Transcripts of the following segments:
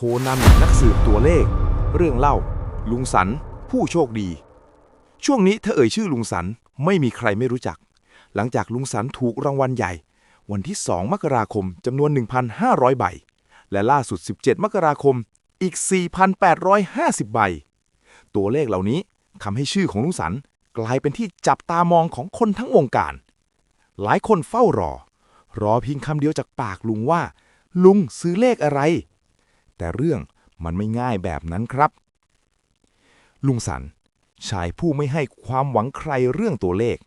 โคนันนักสืบตัวเลข เรื่องเล่า ลุงสัน ผู้โชคดี ช่วงนี้ถ้าเอ่ยชื่อลุงสันไม่มีใครไม่รู้จัก หลังจากลุงสันถูกรางวัลใหญ่ วันที่ 2 มกราคมจำนวน 1,500 ใบ และล่าสุด 17 มกราคมอีก 4,850 ใบ ตัวเลขเหล่านี้ทำให้ชื่อของลุงสันกลายเป็นที่จับตามองของคนทั้งวงการ หลายคนเฝ้ารอ รอเพียงคำเดียวจากปากลุงว่า ลุงซื้อเลขอะไร แต่เรื่องมันไม่ง่ายแบบนั้นครับ ลุงสัน ชายผู้ไม่ให้ความหวังใครเรื่องตัวเลข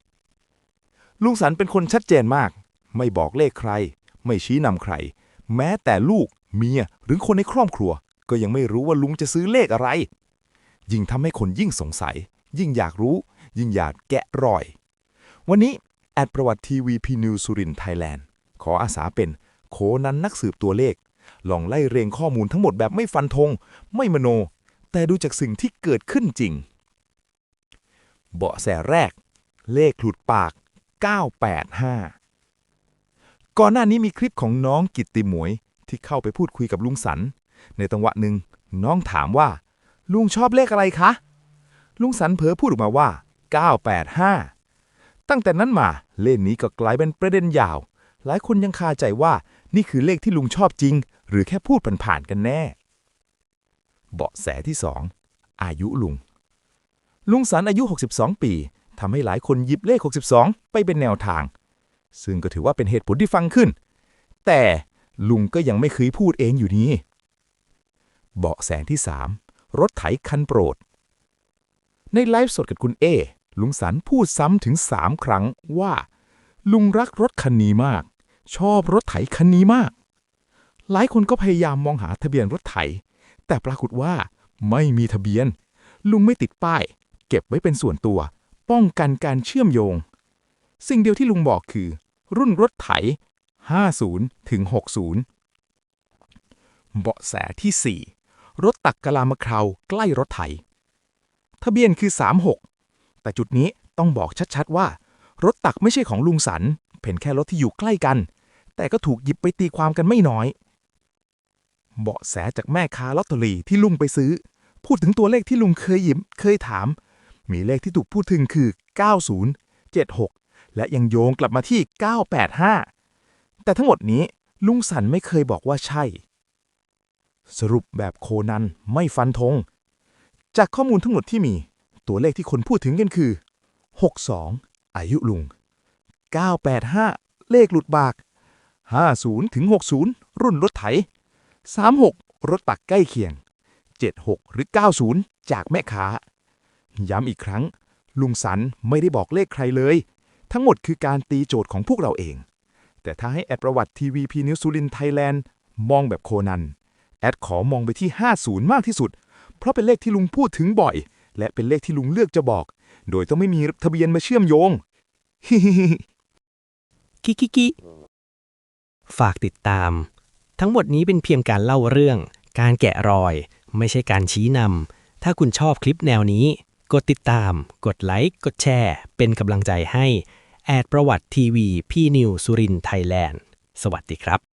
ลุงสันเป็นคนชัดเจนมาก ไม่บอกเลขใคร ไม่ชี้นำใคร แม้แต่ลูก เมีย หรือคนในครอบครัว ก็ยังไม่รู้ว่าลุงจะซื้อเลขอะไร ยิ่งทำให้คนยิ่งสงสัย ยิ่งอยากรู้ ยิ่งอยากแกะรอย วันนี้แอดประวัติทีวีพีนิวสุรินไทยแลนด์ขออาสาเป็นโคนันนักสืบตัวเลข ลองไล่เรียงข้อมูลทั้งหมดแบบไม่ฟันธง ไม่มโน แต่ดูจากสิ่งที่เกิดขึ้นจริง เบาะแสแรก เลขหลุดปาก 985 ก่อนหน้านี้มีคลิปของน้องกิตติหมวย ที่เข้าไปพูดคุยกับลุงสัน ในตังหวะหนึ่งน้องถามว่า ลุงชอบเลขอะไรคะ ลุงสันเผอพูดออกมาว่า 985 ตั้งแต่นั้นมาเลขนี้ก็กลายเป็นประเด็นยาว หลายคนยังคาใจว่า นี่คือเลขที่ลุงชอบจริง หรือแค่พูดผ่านๆกันแน่ เบาะแสที่ 2 อายุลุง ลุงสันอายุ 62 ปีทำให้หลายคนหยิบเลข 62 ไปเป็นแนวทาง ซึ่งก็ถือว่าเป็นเหตุผลที่ฟังขึ้น แต่ลุงก็ยังไม่เคยพูดเองอยู่นี่เบาะแสที่ 3 รถไถคันโปรด ในไลฟ์สดกับคุณเอลุงสันพูดซ้ำถึง 3 ครั้งว่า ลุงรักรถคันนี้มาก ชอบรถไถคันนี้มาก หลายคนก็พยายามมองหาทะเบียนรถไถ แต่ปรากฏว่าไม่มีทะเบียน ลุงไม่ติดป้าย เก็บไว้เป็นส่วนตัว ป้องกันการเชื่อมโยง สิ่งเดียวที่ลุงบอกคือ รุ่นรถไถ 50 ถึง 60 เบาะแสที่ 4 รถตักกะลามะคราวใกล้รถไถ ทะเบียนคือ 36 แต่จุดนี้ต้องบอกชัดๆว่า รถตักไม่ใช่ของลุงสัน เป็นแค่รถที่อยู่ใกล้กัน แต่ก็ถูกหยิบไปตีความกันไม่น้อย เบาะแสจากแม่ค้าลอตเตอรี่ที่ลุงไปซื้อ พูดถึงตัวเลขที่ลุงเคยหยิบเคยถาม มีเลขที่ถูกพูดถึงคือ 90 76 และยังโยงกลับมาที่ 985 แต่ทั้งหมดนี้ลุงสันไม่เคยบอกว่าใช่ สรุปแบบโคนันไม่ฟันธง จากข้อมูลทั้งหมดที่มี ตัวเลขที่คนพูดถึงกันคือ 62 อายุลุง 985 เลขหลุดบาก 50 ถึง 60 รุ่นรถไถ 36 รถตักใกล้เคียง 76 หรือ 90 จากแม่ค้า ย้ำอีกครั้ง ลุงสันไม่ได้บอกเลขใครเลย ทั้งหมดคือการตีโจทย์ของพวกเราเอง แต่ถ้าให้แอดประวัติทีวีพีนิวซูลินไทยแลนด์มองแบบโคนัน แอดขอมองไปที่ 50 มากที่สุด เพราะเป็นเลขที่ลุงพูดถึงบ่อย และเป็นเลขที่ลุงเลือกจะบอก โดยต้องไม่มีทะเบียนมาเชื่อมโยงฮิฮิฮิกิกิกิ ฝากติดตาม ทั้งหมดนี้เป็นเพียงการเล่าเรื่อง การแกะรอย ไม่ใช่การชี้นำถ้าคุณชอบคลิปแนวนี้ กดติดตาม กดไลค์กดแชร์ เป็นกำลังใจให้ แอดประวัติทีวี พี่นิวสุรินไทยแลนด์ สวัสดีครับ